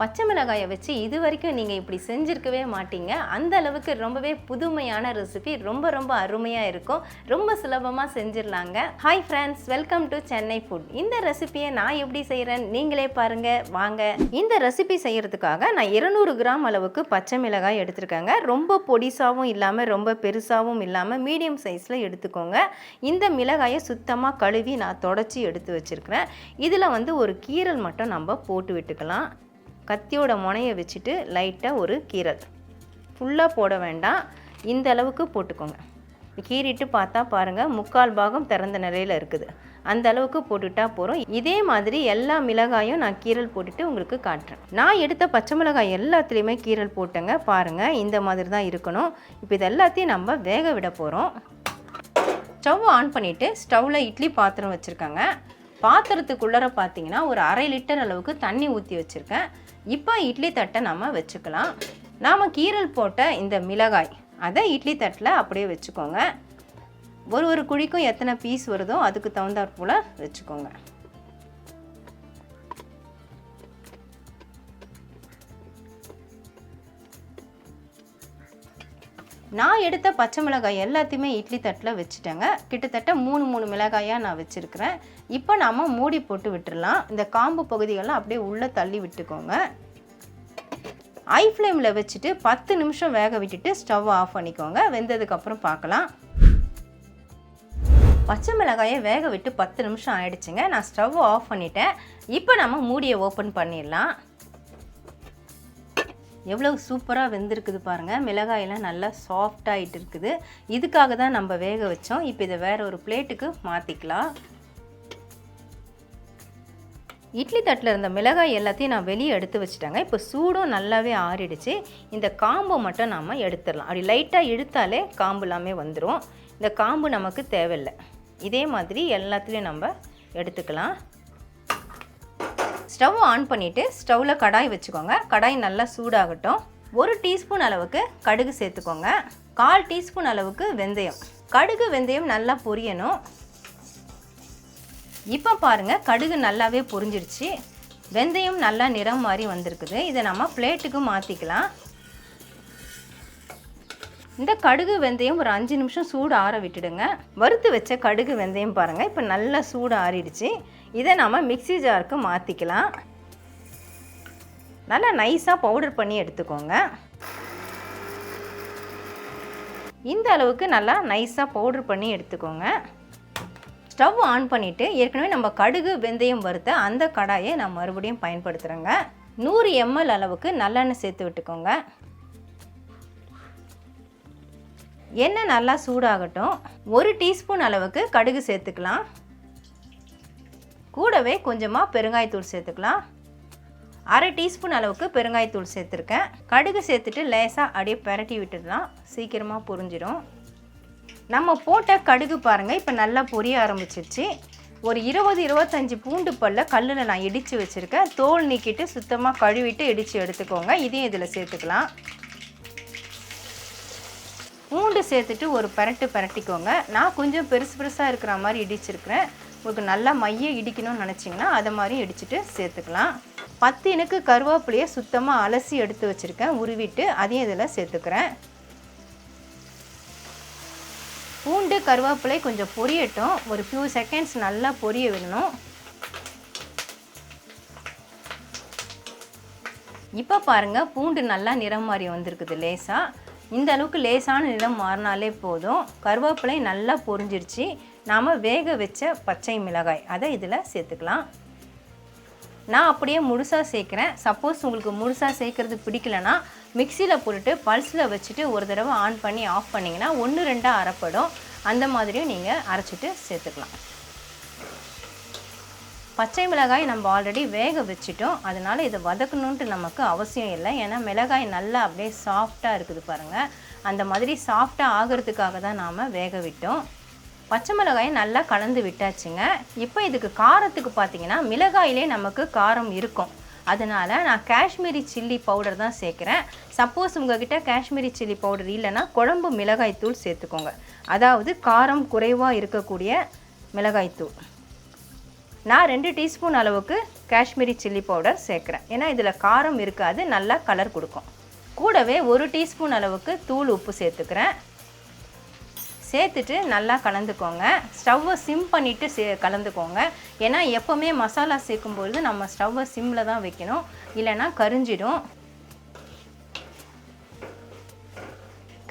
பச்சை மிளகாயை வச்சு இது வரைக்கும் நீங்கள் இப்படி செஞ்சுருக்கவே மாட்டீங்க. அந்த அளவுக்கு ரொம்பவே புதுமையான ரெசிபி ரொம்ப ரொம்ப அருமையாக இருக்கும். ரொம்ப சுலபமாக செஞ்சிடலாங்க. Hi friends welcome to Chennai food இந்த ரெசிபியை நான் எப்படி செய்கிறேன் நீங்களே பாருங்கள் வாங்க. இந்த ரெசிபி செய்கிறதுக்காக நான் இருநூறு கிராம் அளவுக்கு பச்சை மிளகாய் எடுத்திருக்கேங்க. ரொம்ப பொடிசாவும் இல்லாமல் ரொம்ப பெருசாகவும் இல்லாமல் மீடியம் சைஸில் எடுத்துக்கோங்க. இந்த மிளகாயை சுத்தமாக கழுவி நான் தொடச்சி எடுத்து வச்சுருக்கிறேன். இதில் வந்து ஒரு கீரல் மட்டும் நம்ம போட்டு விட்டுக்கலாம். கத்தியோட முனையை வச்சுட்டு லைட்டாக ஒரு கீரல் ஃபுல்லாக போட வேண்டாம். இந்த அளவுக்கு போட்டுக்கோங்க. கீறிட்டு பார்த்தா பாருங்கள் முக்கால் பாகம் திறந்த நிலையில் இருக்குது. அந்த அளவுக்கு போட்டுட்டா போகிறோம் இதே மாதிரி எல்லா மிளகாயும் நான் கீரல் போட்டுட்டு உங்களுக்கு காட்டுறேன். நான் எடுத்த பச்சை மிளகாய் எல்லாத்துலேயுமே கீரல் போட்டேங்க. பாருங்கள் இந்த மாதிரி தான் இருக்கணும். இப்போ இது எல்லாத்தையும் நம்ம வேக விட போகிறோம் ஸ்டவ் ஆன் பண்ணிவிட்டு ஸ்டவ்வில் இட்லி பாத்திரம் வச்சுருக்காங்க. பாத்திரத்துக்குள்ளார பார்த்தீங்கன்னா ஒரு அரை லிட்டர் அளவுக்கு தண்ணி ஊற்றி வச்சுருக்கேன். இப்போ இட்லி தட்டை நம்ம வச்சுக்கலாம். நாம் கீரல் போட்ட இந்த மிளகாய் அதை இட்லி தட்டில் அப்படியே வச்சுக்கோங்க. ஒரு ஒரு குழிக்கும் எத்தனை பீஸ் வருதோ அதுக்கு தகுந்தாற் போல் வச்சுக்கோங்க. நான் எடுத்த பச்சை மிளகாய் எல்லாத்தையுமே இட்லி தட்டில் வச்சுட்டேங்க. கிட்டத்தட்ட மூணு மூணு மிளகாயாக நான் வச்சுருக்கிறேன். இப்போ நாம் மூடி போட்டு விட்டுடலாம் இந்த காம்பு பகுதிகள்லாம் அப்படியே உள்ளே தள்ளி விட்டுக்கோங்க. ஐ ஃப்ளேமில் வச்சுட்டு பத்து நிமிஷம் வேக விட்டுட்டு ஸ்டவ் ஆஃப் பண்ணிக்கோங்க. வெந்ததுக்கப்புறம் பார்க்கலாம். பச்சை மிளகாயை வேக விட்டு பத்து நிமிஷம் ஆயிடுச்சுங்க. நான் ஸ்டவ் ஆஃப் பண்ணிட்டேன். இப்போ நம்ம மூடியை ஓப்பன் பண்ணிடலாம். எவ்வளோ சூப்பராக வெந்திருக்குது பாருங்கள் மிளகாயெல்லாம் நல்லா சாஃப்டாகிட்டு இருக்குது. இதுக்காக தான் நம்ம வேக வச்சோம். இப்போ இதை வேறு ஒரு பிளேட்டுக்கு மாற்றிக்கலாம் இட்லி தட்டில் இருந்த மிளகாய் எல்லாத்தையும் நான் வெளியே எடுத்து வச்சுட்டேங்க. இப்போ சூடும் நல்லாவே ஆறிடுச்சு. இந்த காம்பை மட்டும் நாம் எடுத்துடலாம். அப்படி லைட்டாக இழுத்தாலே காம்பு எல்லாமே வந்துடும் இந்த காம்பு நமக்கு தேவையில்லை. இதே மாதிரி எல்லாத்துலேயும் நம்ம எடுத்துக்கலாம். ஸ்டவ் ஆன் பண்ணிவிட்டு ஸ்டவ்வில் கடாய் வச்சுக்கோங்க. கடாய் நல்லா சூடாகட்டும். ஒரு டீஸ்பூன் அளவுக்கு கடுகு சேர்த்துக்கோங்க. கால் டீஸ்பூன் அளவுக்கு வெந்தயம். கடுகு வெந்தயம் நல்லா பொரியணும். இப்போ பாருங்கள் கடுகு நல்லாவே பொரிஞ்சிருச்சு. வெந்தயம் நல்லா நிறம் மாதிரி வந்திருக்குது. இதை நம்ம பிளேட்டுக்கு மாற்றிக்கலாம் இந்த கடுகு வெந்தயம் ஒரு அஞ்சு நிமிஷம் சூடு ஆற விட்டுடுங்க. வறுத்து வச்ச கடுகு வெந்தயம் பாருங்கள் இப்போ நல்லா சூடு ஆறிடுச்சு. இதை நம்ம மிக்ஸி ஜாருக்கு மாற்றிக்கலாம் நல்லா நைஸாக பவுடர் பண்ணி எடுத்துக்கோங்க. இந்த அளவுக்கு நல்லா நைஸாக பவுடர் பண்ணி எடுத்துக்கோங்க. ஸ்டவ் ஆன் பண்ணிவிட்டு ஏற்கனவே நம்ம கடுகு வெந்தயம் வறுத்த அந்த கடாயை நான் மறுபடியும் பயன்படுத்துகிறேங்க நூறு எம்எல் அளவுக்கு நல்லெண்ணெய் சேர்த்து விட்டுக்கோங்க. எண்ணெய் நல்லா சூடாகட்டும். ஒரு டீஸ்பூன் அளவுக்கு கடுகு சேர்த்துக்கலாம். கூடவே கொஞ்சமாக பெருங்காயத்தூள் சேர்த்துக்கலாம். அரை டீஸ்பூன் அளவுக்கு பெருங்காயத்தூள் சேர்த்துருக்கேன். கடுகு சேர்த்துட்டு லேசாக அப்படியே பரட்டி விட்டுடலாம். சீக்கிரமாக புரிஞ்சிடும் நம்ம போட்ட கடுகு பாருங்கள் இப்போ நல்லா பொரிய ஆரம்பிச்சிருச்சு. ஒரு இருபது இருபத்தஞ்சி பூண்டு பல்ல கல்லில் நான் இடித்து வச்சுருக்கேன். தோல் நீக்கிட்டு சுத்தமாக கழுவிட்டு இடித்து எடுத்துக்கோங்க. இதையும் இதில் சேர்த்துக்கலாம். பூண்டு சேர்த்துட்டு ஒரு பரட்டு பரட்டிக்கோங்க. நான் கொஞ்சம் பெருசு பெருசாக இருக்கிற மாதிரி இடிச்சிருக்கிறேன். உங்களுக்கு நல்லா மைய இடிக்கணும்னு நினச்சிங்கன்னா அதை மாதிரி இடிச்சிட்டு சேர்த்துக்கலாம். பத்து இனுக்கு கருவேப்பிலையை சுத்தமாக அலசி எடுத்து வச்சுருக்கேன். உருவிட்டு அதையும் இதில் சேர்த்துக்கிறேன். பூண்டு கருவேப்பிலை கொஞ்சம் பொரியட்டும். ஒரு ஃபியூ செகண்ட்ஸ் நல்லா பொரிய விடணும். இப்போ பாருங்கள் பூண்டு நல்லா நிறம் மாறி வந்திருக்குது லேசாக இந்த அளவுக்கு லேசான நிறம் மாறினாலே போதும். கருவேப்பிலை நல்லா பொரிஞ்சிருச்சு. நாம் வேக வச்ச பச்சை மிளகாய் அதை இதில் சேர்த்துக்கலாம். நான் அப்படியே முழுசாக சேர்க்குறேன். சப்போஸ் உங்களுக்கு முழுசாக சேர்க்குறது பிடிக்கலனா மிக்சியில் போட்டுட்டு பல்ஸில் வச்சுட்டு ஒரு தடவை ஆன் பண்ணி ஆஃப் பண்ணிங்கன்னா ஒன்று ரெண்டாக அரைப்படும். அந்த மாதிரியும் நீங்கள் அரைச்சிட்டு சேர்த்துக்கலாம். பச்சை மிளகாய் நம்ம ஆல்ரெடி வேக வச்சுட்டோம். அதனால் இதை வதக்கணுன்ட்டு நமக்கு அவசியம் இல்லை. ஏன்னா மிளகாய் நல்லா அப்படியே சாஃப்டாக இருக்குது பாருங்கள் அந்த மாதிரி சாஃப்டாக ஆகிறதுக்காக தான் நாம் வேக விட்டோம். பச்சை மிளகாயை நல்லா கலந்து விட்டாச்சுங்க. இப்போ இதுக்கு காரத்துக்கு பார்த்தீங்கன்னா மிளகாயிலே நமக்கு காரம் இருக்கும். அதனால் நான் காஷ்மீரி சில்லி பவுடர் தான் சேர்க்குறேன். சப்போஸ் உங்ககிட்ட காஷ்மீரி சில்லி பவுடர் இல்லைன்னா குழம்பு மிளகாய் தூள் சேர்த்துக்கோங்க. அதாவது காரம் குறைவாக இருக்கக்கூடிய மிளகாய் தூள். நான் ரெண்டு டீஸ்பூன் அளவுக்கு காஷ்மீரி சில்லி பவுடர் சேர்க்குறேன். ஏன்னா இதில் காரம் இருக்காது நல்லா கலர் கொடுக்கும். கூடவே ஒரு டீஸ்பூன் அளவுக்கு தூள் உப்பு சேர்த்துக்கிறேன். சேர்த்துட்டு நல்லா கலந்துக்கோங்க. ஸ்டவ்வை சிம் பண்ணிவிட்டு சே கலந்துக்கோங்க. ஏன்னா எப்போவுமே மசாலா சேர்க்கும்பொழுது நம்ம ஸ்டவ்வை சிம்மில் தான் வைக்கணும். இல்லைன்னா கரிஞ்சிடும்.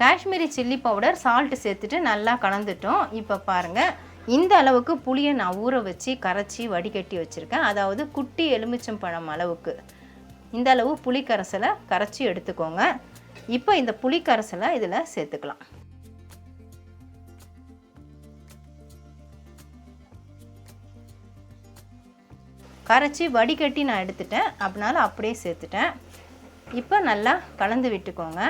காஷ்மீரி சில்லி பவுடர் சால்ட்டு சேர்த்துட்டு நல்லா கலந்துட்டோம். இப்போ பாருங்கள் இந்த அளவுக்கு புளியை நான் ஊற வச்சு கரைச்சி வடிகட்டி வச்சுருக்கேன். அதாவது குட்டி எலுமிச்சம்பழம் அளவுக்கு. இந்த அளவு புளிக்கரசலை கரைச்சி எடுத்துக்கோங்க. இப்போ இந்த புளிக்கரசலை இதில் சேர்த்துக்கலாம். கரைச்சி வடிகட்டி நான் எடுத்துட்டேன். அப்படினால அப்படியே சேர்த்துட்டேன். இப்போ நல்லா கலந்து விட்டுக்கோங்க.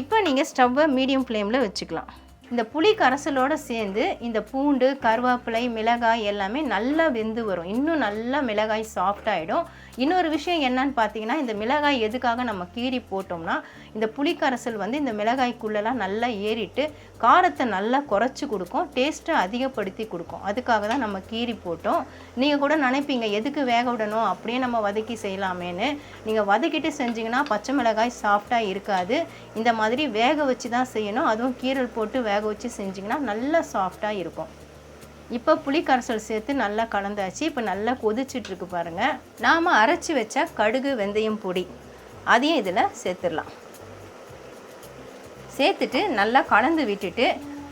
இப்போ நீங்கள் ஸ்டவ்வை மீடியம் ஃப்ளேமில் வச்சுக்கலாம். இந்த புளி கரைசலோடு சேர்ந்து இந்த பூண்டு கருவேப்பிலை மிளகாய் எல்லாமே நல்லா வெந்து வரும். இன்னும் நல்லா மிளகாய் சாஃப்டாகிடும் இன்னொரு விஷயம் என்னன்னு பார்த்தீங்கன்னா இந்த மிளகாய் எதுக்காக நம்ம கீறி போட்டோம்னா இந்த புளி கரைசல் வந்து இந்த மிளகாய்க்குள்ளெல்லாம் நல்லா ஏறிட்டு காரத்தை நல்லா குறைச்சி கொடுக்கும் டேஸ்ட்டை அதிகப்படுத்தி கொடுக்கும். அதுக்காக தான் நம்ம கீறி போட்டோம். நீங்கள் கூட நினைப்பீங்க எதுக்கு வேக விடணும்? அப்படியே நம்ம வதக்கி செய்யலாமேன்னு. நீங்கள் வதக்கிட்டு செஞ்சிங்கன்னா பச்சை மிளகாய் சாஃப்டாக இருக்காது. இந்த மாதிரி வேக வச்சு தான் செய்யணும். அதுவும் கீரல் போட்டு வேக வச்சு செஞ்சிங்கன்னா நல்லா சாஃப்டாக இருக்கும். இப்போ புளி கரைசல் சேர்த்து நல்லா கலந்தாச்சு. இப்போ நல்லா கொதிச்சிட்ருக்கு பாருங்கள் நாம் அரைச்சி வச்ச கடுகு வெந்தயம் பொடி. அதையும் இதில் சேர்த்துடலாம். சேர்த்துட்டு நல்லா கலந்து விட்டுட்டு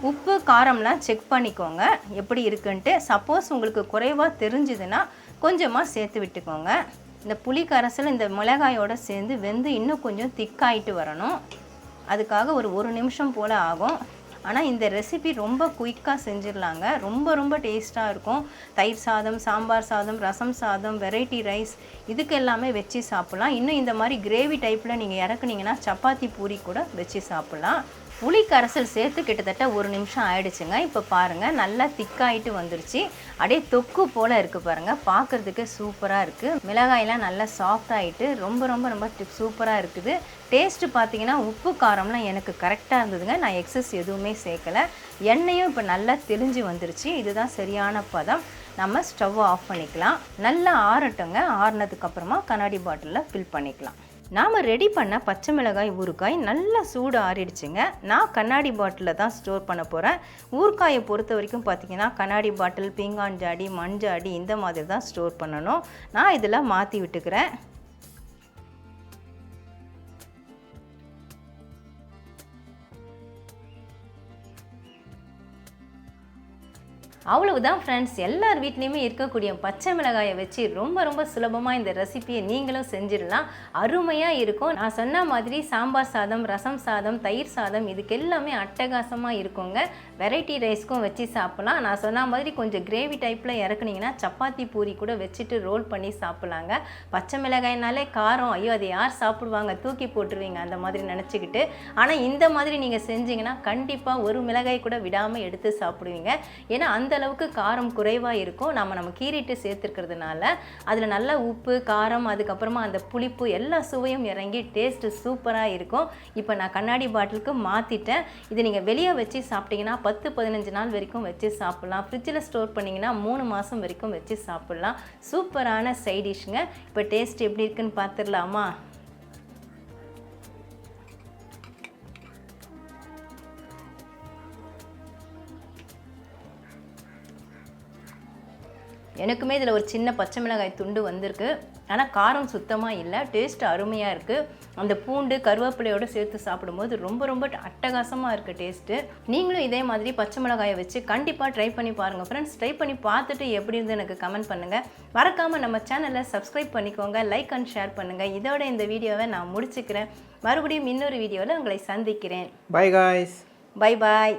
உப்பு காரம்லாம் செக் பண்ணிக்கோங்க. எப்படி இருக்குன்ட்டு. சப்போஸ் உங்களுக்கு குறைவாக தெரிஞ்சுதுன்னா கொஞ்சமாக சேர்த்து விட்டுக்கோங்க. இந்த புளி கரைசல் இந்த மிளகாயோடு சேர்ந்து வெந்து இன்னும் கொஞ்சம் திக்காயிட்டு வரணும். அதுக்காக ஒரு ஒரு நிமிஷம் போல் ஆகும். ஆனால் இந்த ரெசிபி ரொம்ப குயிக்காக செஞ்சிடலாங்க. ரொம்ப ரொம்ப டேஸ்ட்டாக இருக்கும். தயிர் சாதம் சாம்பார் சாதம் ரசம் சாதம் வெரைட்டி ரைஸ் இதுக்கு எல்லாமே வச்சு சாப்பிட்லாம். இன்னும் இந்த மாதிரி கிரேவி டைப்பில் நீங்கள் இறக்குனீங்கன்னா சப்பாத்தி பூரி கூட வச்சு சாப்பிட்லாம். புளி கரைசல் சேர்த்து கிட்டத்தட்ட ஒரு நிமிஷம் ஆயிடுச்சுங்க. இப்போ பாருங்கள் நல்லா திக்காயிட்டு வந்துருச்சு. அப்படியே தொக்கு போல் இருக்குது பாருங்கள் பார்க்குறதுக்கு சூப்பராக இருக்குது மிளகாயெல்லாம் நல்லா சாஃப்டாகிட்டு ரொம்ப ரொம்ப ரொம்ப சூப்பராக இருக்குது. டேஸ்ட்டு பார்த்தீங்கன்னா உப்பு காரம்லாம் எனக்கு கரெக்டாக இருந்ததுங்க. நான் எக்ஸஸ் எதுவுமே சேர்க்கலை. எண்ணெயும் இப்போ நல்லா தெளிஞ்சு வந்துருச்சு. இதுதான் சரியான பதம். நம்ம ஸ்டவ் ஆஃப் பண்ணிக்கலாம். நல்லா ஆறட்டுங்க. ஆறுனதுக்கப்புறமா கண்ணாடி பாட்டிலில் ஃபில் பண்ணிக்கலாம். நாம் ரெடி பண்ண பச்சை மிளகாய் ஊறுகாய் நல்லா சூடு ஆறிடுச்சுங்க. நான் கண்ணாடி பாட்டிலில் தான் ஸ்டோர் பண்ண போகிறேன் ஊறுகாயை பொறுத்த வரைக்கும் பார்த்தீங்கன்னா கண்ணாடி பாட்டில் பீங்கான் ஜாடி மண் ஜாடி இந்த மாதிரி தான் ஸ்டோர் பண்ணணும். நான் இதில் மாற்றி விட்டுக்கிறேன். அவ்வளவுதான் ஃப்ரெண்ட்ஸ் எல்லார் வீட்லேயுமே இருக்கக்கூடிய பச்சை மிளகாயை வச்சு ரொம்ப ரொம்ப சுலபமாக இந்த ரெசிபியை நீங்களும் செஞ்சிடலாம். அருமையாக இருக்கும். நான் சொன்ன மாதிரி சாம்பார் சாதம் ரசம் சாதம் தயிர் சாதம் இதுக்கு எல்லாமே அட்டகாசமாக இருக்குங்க. வெரைட்டி ரைஸ்க்கும் வச்சு சாப்பிட்லாம். நான் சொன்ன மாதிரி கொஞ்சம் கிரேவி டைப்பில் இறக்குனீங்கன்னா சப்பாத்தி பூரி கூட வச்சுட்டு ரோல் பண்ணி சாப்பிட்லாங்க. பச்சை மிளகாய்னாலே காரம். ஐயோ அதை யார் சாப்பிடுவாங்க? தூக்கி போட்டுருவீங்க அந்த மாதிரி நினச்சிக்கிட்டு. ஆனால் இந்த மாதிரி நீங்கள் செஞ்சீங்கன்னா கண்டிப்பாக ஒரு மிளகாய் கூட விடாமல் எடுத்து சாப்பிடுவீங்க. ஏன்னா அந்த அளவுக்கு காரம் குறைவாக இருக்கும். நம்ம நம்ம கீறிட்டு சேர்த்துருக்கிறதுனால அதில் நல்ல உப்பு காரம் அதுக்கப்புறமா அந்த புளிப்பு எல்லா சுவையும் இறங்கி டேஸ்ட்டு சூப்பராக இருக்கும். இப்போ நான் கண்ணாடி பாட்டிலுக்கு மாற்றிட்டேன் இது நீங்கள் வெளியே வச்சு சாப்பிட்டீங்கன்னா பத்து பதினஞ்சு நாள் வரைக்கும் வச்சு சாப்பிட்லாம். ஃப்ரிட்ஜில் ஸ்டோர் பண்ணிங்கன்னா மூணு மாதம் வரைக்கும் வச்சு சாப்பிட்லாம். சூப்பரான சைடிஷ்ங்க இப்போ டேஸ்ட் எப்படி இருக்குன்னு பார்த்துடலாமா எனக்குமே இதில் ஒரு சின்ன பச்சை மிளகாய் துண்டு வந்திருக்கு. ஆனால் காரம் சுத்தமாக இல்லை டேஸ்ட் அருமையாக இருக்குது அந்த பூண்டு கருவேப்பிலையோடு சேர்த்து சாப்பிடும்போது ரொம்ப ரொம்ப அட்டகாசமாக இருக்குது டேஸ்ட்டு நீங்களும் இதே மாதிரி பச்சை மிளகாயை வச்சு கண்டிப்பாக ட்ரை பண்ணி பாருங்கள் ஃப்ரெண்ட்ஸ் ட்ரை பண்ணி பார்த்துட்டு எப்படி இருந்து எனக்கு கமெண்ட் பண்ணுங்கள் மறக்காமல் நம்ம சேனலை சப்ஸ்கிரைப் பண்ணிக்கோங்க லைக் அண்ட் ஷேர் பண்ணுங்கள் இதோட இந்த வீடியோவை நான் முடிச்சுக்கிறேன். மறுபடியும் இன்னொரு வீடியோவில் உங்களை சந்திக்கிறேன். Bye guys. Bye bye